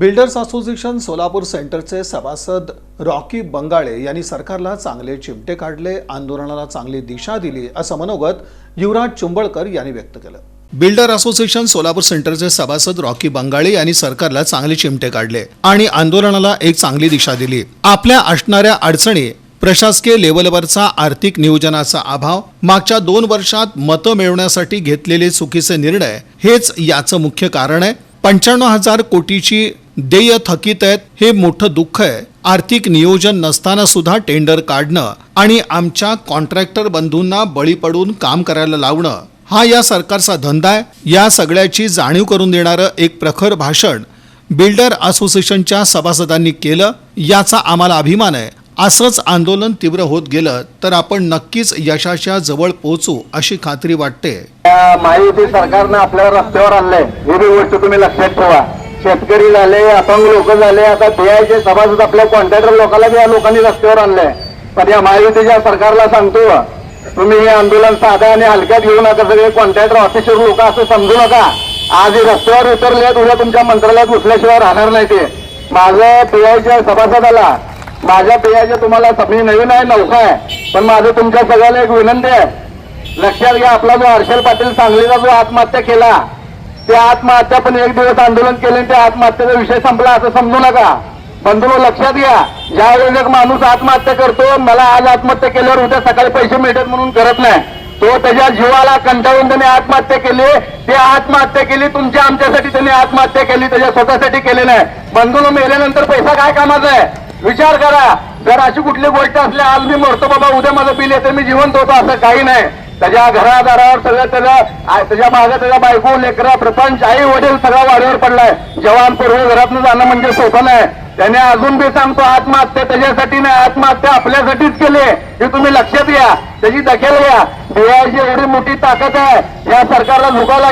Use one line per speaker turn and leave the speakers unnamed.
Builders association Solapur सेंटरचे सभासद Rocky Bangale यांनी सरकारला चांगले चिमटे काढले आंदोलनाला चांगली दिशा दिली असं मनोगत युवराज चुंबळकर यांनी व्यक्त केलं. बिल्डर असोसिएशन सोलापूर सेंटरचे सभासद रॉकी बंगाळे यांनी सरकारला चांगले चिमटे काढले आणि आंदोलनाला एक चांगली दिशा दिली. आपल्या असणाऱ्या अडचणी प्रशासकीय लेवलवरचा आर्थिक नियोजनाचा अभाव मागच्या दोन वर्षात मतं मिळवण्यासाठी घेतलेले चुकीचे निर्णय हेच याचं मुख्य कारण आहे. पंच्याण्णव हजार कोटीची देय थकीत आहेत हे मोठं दुःख आहे. आर्थिक नियोजन नसताना सुद्धा टेंडर काढणं आणि आमच्या कॉन्ट्रॅक्टर बंधूंना बळी पडून काम करायला लावणं हा या सरकारचा धंदा आहे. या सगळ्याची जाणीव करून देणारं एक प्रखर भाषण बिल्डर असोसिएशनच्या सभासदांनी केलं याचा आम्हाला अभिमान आहे. असंच आंदोलन तीव्र होत गेलं तर आपण नक्कीच यशाच्या जवळ पोहोचू अशी खात्री वाटते.
महायुती सरकारनं आपल्या रस्त्यावर आणलंय. ही गोष्ट तुम्ही लक्षात ठेवा. शेतकरी झाले अपंग लोक झाले आता पीआयचे सभासद आपल्या कॉन्ट्रॅक्टर लोकांना या लोकांनी रस्त्यावर आणलंय. पण या महायुतीच्या सरकारला सांगतो तुम्ही हे आंदोलन साध्या आणि हलक्यात घेऊ नका सगळे कॉन्ट्रॅक्टर ऑफिसर लोक असं समजू नका. आज हे रस्त्यावर उतरले उद्या तुमच्या मंत्रालयात उठल्याशिवाय राहणार नाही ते. माझं पीआयच्या सभासदाला. माझ्या पीआयच्या तुम्हाला मी नवीन आहे नौका आहे. पण माझं तुमच्या सगळ्याला एक विनंती आहे. लक्षात घ्या आपला जो हर्षल पाटील सांगलीचा जो आत्महत्या केला त्या आत्महत्या पण एक दिवस आंदोलन केले त्या आत्महत्येचा विषय संपला असं समजू नका. बंधू लक्षात घ्या ज्यावेळेस एक माणूस आत्महत्या करतो मला आज आत्महत्या केल्यावर उद्या सकाळी पैसे मिळतात म्हणून करत नाही. तो त्याच्या जीवाला कंटाळून त्याने आत्महत्या केली ते आत्महत्या केली तुमच्या आमच्यासाठी त्यांनी आत्महत्या केली त्याच्या स्वतःसाठी केली नाही. बंधून मेल्यानंतर पैसा काय कामाचा आहे? विचार करा जर अशी कुठली गोष्ट असली आज मी मरतो बाबा उद्या माझं बिल येते मी जिवंत होतो असं काही नाही. त्याच्या घरादारावर सगळं त्याला त्याच्यामागे त्याच्या बायको लेकरा प्रपंच आई वडील सगळा वाडीवर पडलाय. जवान पूर्व घरातून जाणं म्हणजे सोपं नाही. त्याने अजून बी सांगतो आत्महत्या त्याच्यासाठी नाही आत्महत्या आपल्यासाठीच केली हे तुम्ही लक्षात घ्या. त्याची दखल घ्या. बिहारची एवढी मोठी ताकद आहे. या सरकारला झुकायला